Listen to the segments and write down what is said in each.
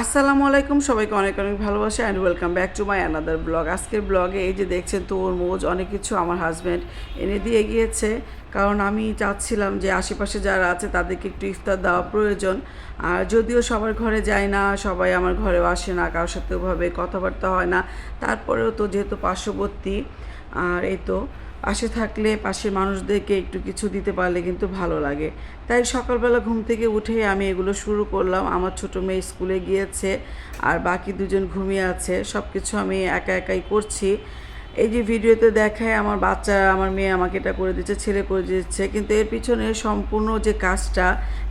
আসসালামু আলাইকুম, সবাইকে অনেক অনেক ভালোবাসা and welcome back to my another blog আজকের ব্লগে এই যে দেখছেন তোর মোজ অনেক কিছু আমার হাজব্যান্ড এনে দিয়ে গিয়েছে। কারণ আমি চাচ্ছিলাম যে আশেপাশে যারা আছে তাদেরকে একটু ইফতার দেওয়া প্রয়োজন। আর যদিও সবার ঘরে যায় না, সবাই আমার ঘরেও আসে না, কারোর সাথে ওভাবে কথাবার্তা হয় না। তারপরেও তো যেহেতু পার্শ্ববর্তী, আর এই তো পাশে থাকলে পাশের মানুষদেরকে একটু কিছু দিতে পারলে কিন্তু ভালো লাগে। তাই সকালবেলা ঘুম থেকে উঠে আমি এগুলো শুরু করলাম। আমার ছোটো মেয়ে স্কুলে গিয়েছে, আর বাকি দুজন ঘুমিয়ে আছে। সব কিছু আমি একা একাই করছি। এই যে ভিডিওতে দেখায় আমার বাচ্চা আমার মেয়ে আমাকে এটা করে দিচ্ছে ছেলে করে দিচ্ছে কিন্তু এর পিছনে সম্পূর্ণ যে কাজটা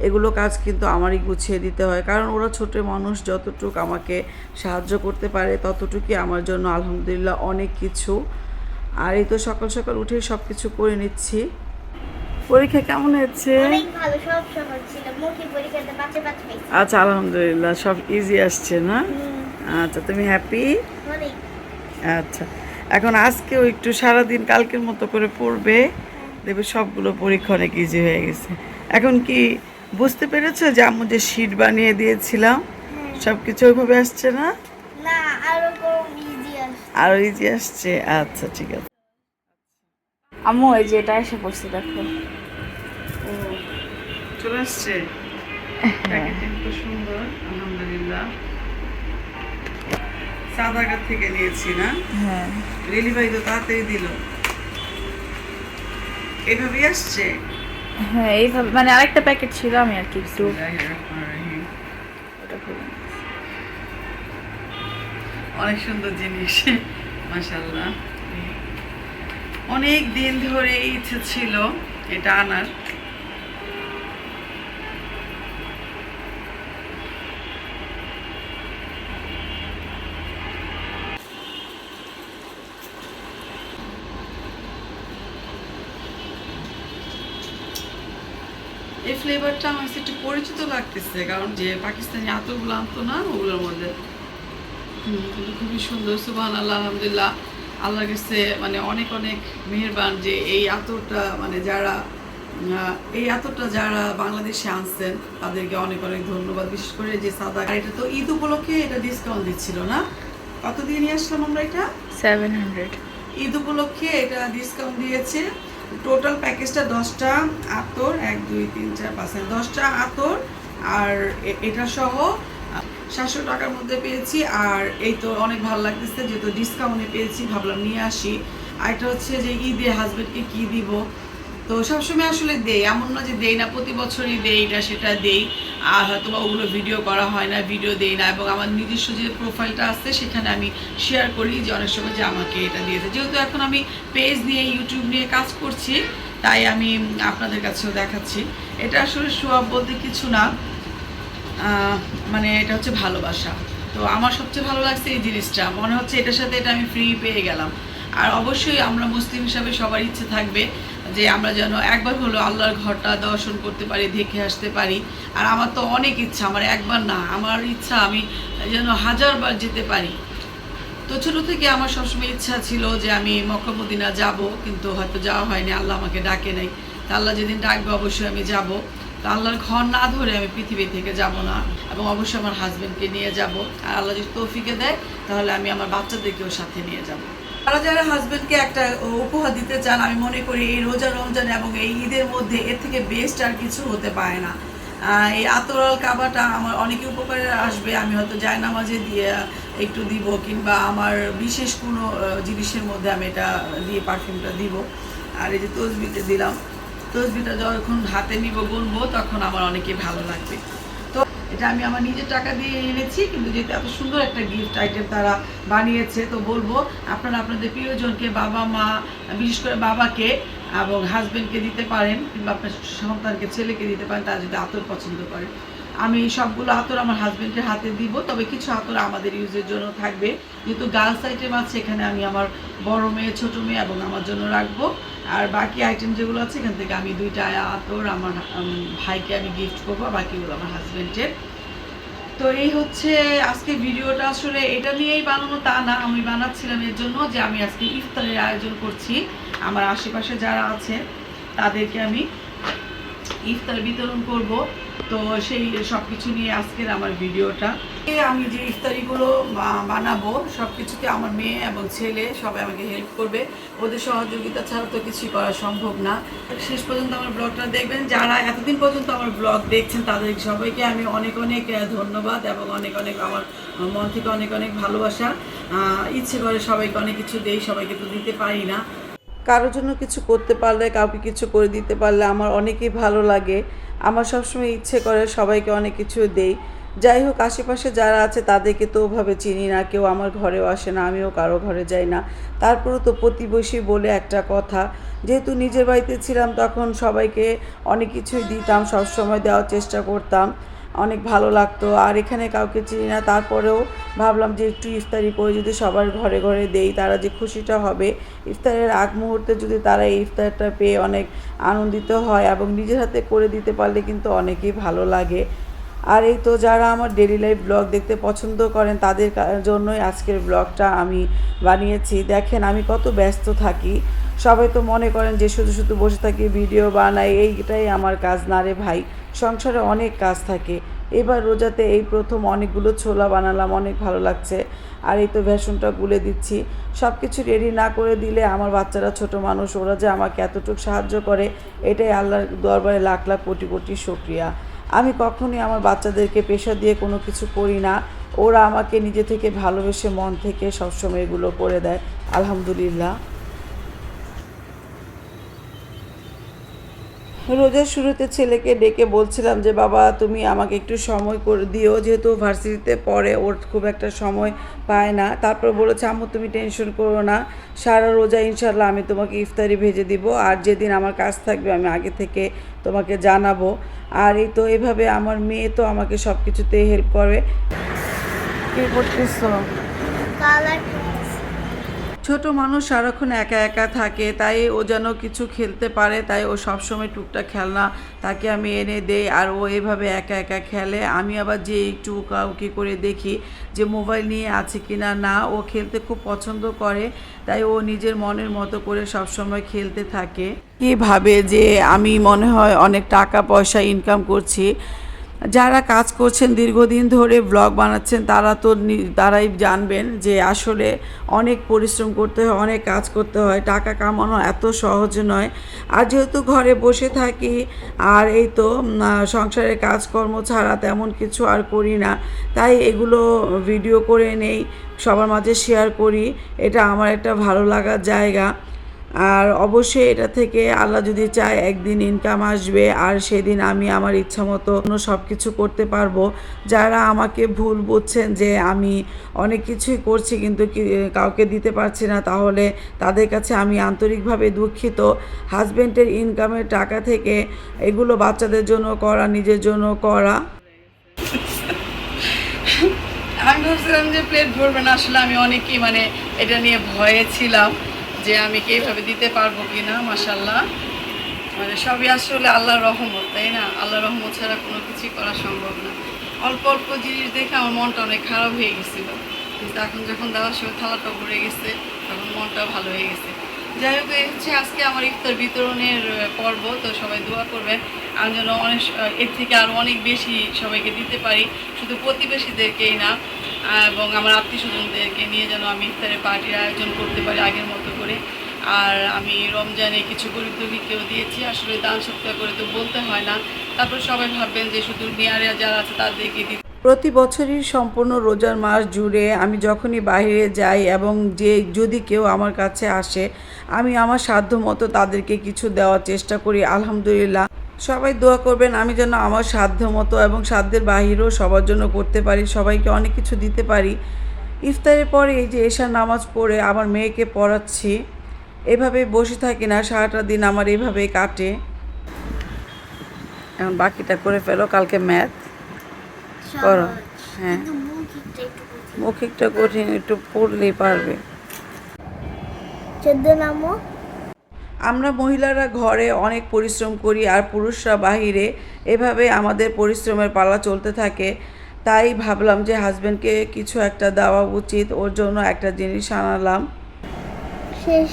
এগুলো কাজ কিন্তু আমারই গুছিয়ে দিতে হয়। কারণ ওরা ছোট মানুষ যতটুক আমাকে সাহায্য করতে পারে ততটুকুই আমার জন্য আলহামদুলিল্লাহ অনেক কিছু। আর এই তো সকাল সকাল উঠে সব কিছু করে নিচ্ছি। পরীক্ষা কেমন হয়েছে? আচ্ছা আলহামদুলিল্লাহ সব ইজি আসছে না? আচ্ছা তুমি হ্যাপি আচ্ছা। এখন আজকেও একটু সারাদিন কালকের মতো করে পড়বে। দেখবে সবগুলো পরীক্ষা অনেক ইজি হয়ে গেছে। এখন কি বুঝতে পেরেছ যে আমি যে শিট বানিয়ে দিয়েছিলাম সব কিছু ওইভাবে আসছে না? আরও ইজি আসছে। আরও ইজি আসছে? আচ্ছা ঠিক আছে। আম্মু এই যে এটা এসে পড়ছে দেখো। চলে আসছে। প্যাকেটিং তো সুন্দর আলহামদুলিল্লাহ। সাদাগার থেকে নিয়েছি না? হ্যাঁ। ডেলিভারি তো তাড়াতাড়ি দিল। এভাবেই আসছে? হ্যাঁ এইভাবে মানে আরেকটা প্যাকেট ছিল আমি আর কি একটু। অনেক সুন্দর জিনিস মাশাল্লাহ অনেক দিন ধরে ইচ্ছে ছিল এটা আনার। এই ফ্লেভারটা আমার কাছে একটু পরিচিত লাগতেছে কারণ যে পাকিস্তানি আতরগুলো আনতো না ওগুলোর মধ্যে। কিন্তু খুবই সুন্দর সুবাহ আল্লাহ আলহামদুলিল্লাহ। আল্লাহর কাছে মানে অনেক অনেক মেহেরবান যে এই আতরটা মানে যারা এই আতরটা যারা বাংলাদেশে আনছেন তাদেরকে অনেক অনেক ধন্যবাদ। বিশেষ করে যে সাদা এটা তো ঈদ উপলক্ষে এটা ডিসকাউন্ট দিচ্ছিল না? কত দিয়ে নিয়ে আসলাম আমরা এটা? সেভেন হান্ড্রেড ঈদ উপলক্ষে এটা ডিসকাউন্ট দিয়েছে। টোটাল প্যাকেজটা দশটা আতর, এক, দুই, তিন, চার, পাঁচ দশটা আতর আর এটা সহ সাতশো টাকার মধ্যে পেয়েছি আর এই তো অনেক ভালো লাগতেছে, যেহেতু ডিসকাউন্টে পেয়েছি, ভাবলাম নিয়ে আসি। আর এটা হচ্ছে যে ঈদে হাজবেন্ডকে কি দিব? তো সবসময় আসলে দেই। এমন না যে দেই না, প্রতি বছরই দেই না সেটা দেই। আর হয়তো বা ওগুলো ভিডিও করা হয় না ভিডিও দেই না। এবং আমার নিজস্ব যে প্রোফাইলটা আছে, সেখানে আমি শেয়ার করি যে অনেক সময় যে আমাকে এটা দিয়েছে। যেহেতু এখন আমি পেজ নিয়ে ইউটিউব নিয়ে কাজ করছি, তাই আমি আপনাদের কাছেও দেখাচ্ছি। এটা আসলে সোয়াব বলতে কিছু না। মানে এটা হচ্ছে ভালোবাসা। তো আমার সবচেয়ে ভালো লাগছে এই জিনিসটা। মনে হচ্ছে এটার সাথে এটা আমি ফ্রি পেয়ে গেলাম। আর অবশ্যই আমরা মুসলিম হিসাবে সবার ইচ্ছে থাকবে যে আমরা যেন একবার হলো আল্লাহর ঘরটা দর্শন করতে পারি, দেখে আসতে পারি। আর আমার তো অনেক ইচ্ছা, আমার একবার না, আমার ইচ্ছা আমি যেন হাজারবার যেতে পারি। তো ছোটো থেকে আমার সবসময় ইচ্ছা ছিল যে আমি মক্কা মদিনা যাব, কিন্তু হয়তো যাওয়া হয়নি, আল্লাহ আমাকে ডাকে নাই। তা আল্লাহ যেদিন ডাকবে অবশ্যই আমি যাব। তা আল্লাহর ঘর না ধরে আমি পৃথিবী থেকে যাব না, এবং অবশ্যই আমার হাজবেন্ডকে নিয়ে যাব। আর আল্লাহ যদি তৌফিকে দেয়, তাহলে আমি আমার বাচ্চাদেরকেও সাথে নিয়ে যাব। তারা যারা হাজবেন্ডকে একটা উপহার দিতে চান, আমি মনে করি এই রোজা রমজান এবং এই ঈদের মধ্যে এর থেকে বেস্ট আর কিছু হতে পারে না। এই আতরাল কাবাটা আমার অনেকে উপকারে আসবে, আমি হয়তো যায় নামাজে দিয়ে একটু দিব কিংবা আমার বিশেষ কোনো জিনিসের মধ্যে আমি এটা দিয়ে পারফিউমটা দিব। আর এই যে তসবিতে দিলাম, তসবিটা যখন হাতে নিব গুনবো তখন আমার অনেকে ভালো লাগবে। এটা আমি আমার নিজের টাকা দিয়ে এনেছি, কিন্তু যেহেতু এত সুন্দর একটা গিফট আইটেম তারা বানিয়েছে, তো বলব আপনারা আপনাদের প্রিয়জনকে, বাবা মা, বিশেষ করে বাবাকে এবং হাজবেন্ডকে দিতে পারেন, কিংবা আপনার সন্তানকে, ছেলেকে দিতে পারেন, তারা যদি আতর পছন্দ করে। আমি সবগুলো আতর আমার হাজবেন্ডের হাতে দিব, তবে কিছু আতর আমাদের ইউজের জন্য থাকবে। যেহেতু গার্লস আইটেম আছে এখানে আমি আমার বড় মেয়ে, ছোট মেয়ে এবং আমার জন্য রাখব। আর বাকি আইটেম যেগুলো আছে, এখান থেকে আমি দুইটা আতর আমার ভাইকে আমি গিফট করব বাকিগুলো আমার হাজবেন্ডের তো এই হচ্ছে আজকে ভিডিওটা। আসলে এটা নিয়েই বানানো তা না, আমি বানাচ্ছিলাম এর জন্য যে আমি আজকে ইফতারের আয়োজন করছি। আমার আশেপাশে যারা আছে, তাদেরকে আমি ইফতার বিতরণ করব। তো সেই সব কিছু নিয়ে আজকের আমার ভিডিওটা। আমি যে ইফতারিগুলো বানাবো সব কিছুতে আমার মেয়ে এবং ছেলে সবাই আমাকে হেল্প করবে। ওদের সহযোগিতা ছাড়া তো কিছুই করা সম্ভব না। শেষ পর্যন্ত আমার ব্লগটা দেখবেন। যারা এতদিন পর্যন্ত আমার ব্লগ দেখছেন, তাদের সবাইকে আমি অনেক অনেক ধন্যবাদ এবং অনেক অনেক আমার মন থেকে অনেক অনেক ভালোবাসা। ইচ্ছে করে সবাইকে অনেক কিছু দেই, সবাইকে তো দিতে পারি না। কারোর জন্য কিছু করতে পারলে, কাউকে কিছু করে দিতে পারলে আমার অনেকই ভালো লাগে। আমার সবসময় ইচ্ছে করে সবাইকে অনেক কিছু দেই। যাই হোক, আশেপাশে যারা আছে তাদেরকে তো ওভাবে চিনি না, কেউ আমার ঘরেও আসে না, আমিও কারও ঘরে যাই না। তারপরেও তো প্রতিবেশী বলে একটা কথা, যেহেতু নিজের বাড়িতে ছিলাম তখন সবাইকে অনেক কিছুই দিতাম, সবসময় দেওয়ার চেষ্টা করতাম। অনেক ভালো লাগতো। আর এখানে কাউকে চিনি না, তারপরেও ভাবলাম যে একটু ইফতারি করে যদি সবার ঘরে ঘরে দেই, তারা যে খুশিটা হবে। ইফতারের আগ মুহূর্তে যদি তারা এই ইফতারটা পেয়ে অনেক আনন্দিত হয় এবং নিজের হাতে করে দিতে পারলে কিন্তু অনেকেই ভালো লাগে। আর এই তো যারা আমার ডেলি লাইফ ব্লগ দেখতে পছন্দ করেন, তাদের জন্যই আজকের ব্লগটা আমি বানিয়েছি। দেখেন, আমি কত ব্যস্ত থাকি। সবাই তো মনে করেন যে শুধু শুধু বসে থাকি, ভিডিও বানাই, এইটাই আমার কাজ। না রে ভাই সংসারে অনেক কাজ থাকে। এবার রোজাতে এই প্রথম অনেকগুলো ছোলা বানালাম, অনেক ভালো লাগছে। আর এই তো ভ্যাসনটা গুলে দিচ্ছি। সব কিছু রেডি না করে দিলে আমার বাচ্চারা ছোট মানুষ, ওরা যে আমাকে এতটুকু সাহায্য করে, এটাই আল্লাহর দরবারে লাখ লাখ কোটি কোটি শুক্রিয়া। আমি কখনোই আমার বাচ্চাদেরকে পেশা দিয়ে কোনো কিছু করি না। ওরা আমাকে নিজে থেকে ভালোবেসে মন থেকে সবসময় এগুলো করে দেয়। আলহামদুলিল্লাহ। রোজার শুরুতে ছেলেকে ডেকে বলছিলাম যে, বাবা, তুমি আমাকে একটু সময় করে দিও। যেহেতু ভার্সিটিতে পড়ে, ওর খুব একটা সময় পায় না। তারপর বলেছে, আম্মু, তুমি টেনশন করো না। সারা রোজা ইনশাল্লাহ আমি তোমাকে ইফতারি ভেজে দিব। আর যেদিন আমার কাজ থাকবে, আমি আগে থেকে তোমাকে জানাব। আর এই তো এভাবে আমার মেয়ে তো আমাকে সব কিছুতেই হেল্প করে। কী করতেছো? ছোট মানুষ সারাক্ষণ একা একা থাকে, তাই ও যেন কিছু খেলতে পারে, তাই ও সবসময় টুকটাক খেলনা তাকে আমি এনে দেই, আর ও এভাবে একা একা খেলে। আমি আবার যে একটু কাউকে করে দেখি যে মোবাইল নিয়ে আছে কিনা না না, ও খেলতে খুব পছন্দ করে, তাই ও নিজের মনের মতো করে সবসময় খেলতে থাকে। কি ভাবে যে আমি মনে হয় অনেক টাকা পয়সা ইনকাম করছি যারা কাজ করছেন দীর্ঘদিন ধরে ব্লগ বানাচ্ছেন, তারা তো তারাই জানবেন যে আসলে অনেক পরিশ্রম করতে হয়, অনেক কাজ করতে হয়। টাকা কামানো এত সহজ নয়। আর যেহেতু ঘরে বসে থাকি, আর এই তো সংসারের কাজকর্ম ছাড়া তেমন কিছু আর করি না, তাই এগুলো ভিডিও করে নেই, সবার মাঝে শেয়ার করি। এটা আমার একটা ভালো লাগার জায়গা। আর অবশ্যই এটা থেকে আল্লাহ যদি চায় একদিন ইনকাম আসবে, আর সেদিন আমি আমার ইচ্ছা মতো সব কিছু করতে পারব। যারা আমাকে ভুল বুঝছেন যে আমি অনেক কিছুই করছি কিন্তু কাউকে দিতে পারছি না, তাহলে তাদের কাছে আমি আন্তরিকভাবে দুঃখিত। হাজব্যান্ডের ইনকামের টাকা থেকে এগুলো বাচ্চাদের জন্য করা, নিজের জন্য করা। আমি ভাবছিলাম যে প্লেট ভরবে না, আসলে আমি অনেকই মানে এটা নিয়ে ভয়ে ছিলাম। যে আমি কি এইভাবে দিতে পারব কি না মাসাল্লাহ মানে সবই আসলে আল্লাহর রহমত, তাই না? আল্লাহর রহমত ছাড়া কোনো কিছুই করা সম্ভব না। অল্প অল্প জিনিস দেখে আমার মনটা অনেক খারাপ হয়ে গেছিল। কিন্তু এখন যখন দেওয়ার সময় থালাটা ভরে গেছে, তখন মনটা ভালো হয়ে গেছে। যাই হোক, এই হচ্ছে আজকে আমার ইফতার বিতরণের পর্ব। তো সবাই দোয়া করবেন। আমি যেন অনেক এর থেকে আরও অনেক বেশি সবাইকে দিতে পারি। শুধু প্রতিবেশীদেরকেই না এবং আমার আত্মীয় স্বজনদেরকে নিয়ে যেন আমি ইফতারের পার্টির আয়োজন করতে পারি আগের মতো করে। আর আমি রমজানে কিছু গরিব দুঃখীকেও দিয়েছি, আসলে দান সৎকার করে তো বলতে হয় না। তারপর সবাই ভাববেন যে শুধু নিয়ারে যারা আছে তাদেরকে দিতে প্রতি বছরই সম্পূর্ণ রোজার মাস জুড়ে আমি যখনই বাইরে যাই এবং যে যদি কেউ আমার কাছে আসে, আমি আমার সাধ্য মতো তাদেরকে কিছু দেওয়ার চেষ্টা করি। আলহামদুলিল্লাহ সবাই দোয়া করবেন আমি যেন আমার সাধ্য মতো এবং সাধ্যের বাহিরেও সবার জন্য করতে পারি সবাইকে অনেক কিছু দিতে পারি। ইফতারের পরে এই যে এশার নামাজ পড়ে আমার মেয়েকে পড়াচ্ছি এভাবে বসে থাকি না সারাটা দিন আমার এভাবেই কাটে। এখন বাকিটা করে ফেলো কালকে ম্যাথ করো। হ্যাঁ। মুখ একটু একটু কঠিন। মৌখিকটা কঠিন একটু পড়লেই পারবে। চোদ্দ নামো আমরা মহিলারা ঘরে অনেক পরিশ্রম করি আর পুরুষরা বাহিরে এভাবে আমাদের পরিশ্রমের পালা চলতে থাকে। তাই ভাবলাম যে হাজব্যান্ডকে কিছু একটা দেওয়া উচিত ওর জন্য একটা জিনিস আনালাম। শেষ।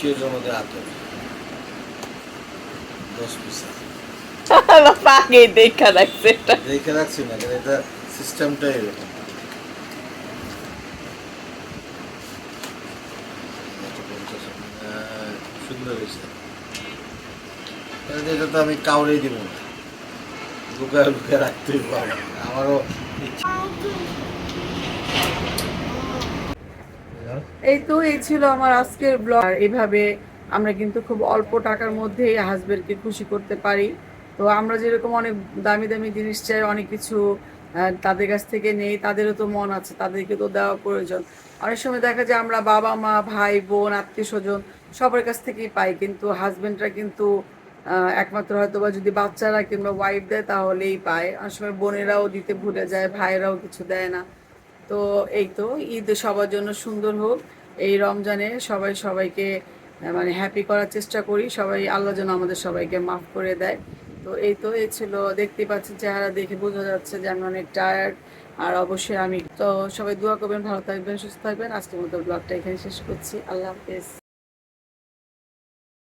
চিড়ের মধ্যে আতর দশ পিস পাগে দেখা রাখছে এটা। দেখে রাখছি না কারণ এটা সিস্টেমটাই এরকম। সুন্দর হয়েছে। এটা তো আমি কাউরেই দিব না। লুকায় লুকায় রাখতেই পারব আমারও ইচ্ছে। এই তো এই ছিল আমার আজকের ব্লগ আর এভাবে আমরা কিন্তু খুব অল্প টাকার মধ্যেই হাজবেন্ডকে খুশি করতে পারি। তো আমরা যেরকম অনেক দামি দামি জিনিস চাই, অনেক কিছু তাদের কাছ থেকে নেই, তাদেরও তো মন আছে, তাদেরকে তো দেওয়া প্রয়োজন। অনেক সময় দেখা যায় আমরা বাবা মা, ভাই, বোন, আত্মীয় স্বজন সবার কাছ থেকেই পাই, কিন্তু হাজবেন্ডরা কিন্তু একমাত্র হয়তো বা যদি বাচ্চারা কিংবা ওয়াইফ দেয় তাহলেই পায়। অনেক সময় বোনেরাও দিতে ভুলে যায়, ভাইয়েরাও কিছু দেয় না। তো এই তো, ঈদ সবার জন্য সুন্দর হোক। এই রমজানে সবাই সবাইকে মানে হ্যাপি করার চেষ্টা করি। সবাই আল্লাহ যেন আমাদের সবাইকে মাফ করে দেয়। তো এই তো, এই ছিল, দেখতে পাচ্ছি চেহারা দেখে বোঝা যাচ্ছে যে আমি অনেক টায়ার্ড আর অবশ্যই আমি তো সবাই দোয়া করবেন, ভালো থাকবেন, সুস্থ থাকবেন। আজকের মতো ব্লগটা এখানে শেষ করছি। আল্লাহ হাফেজ।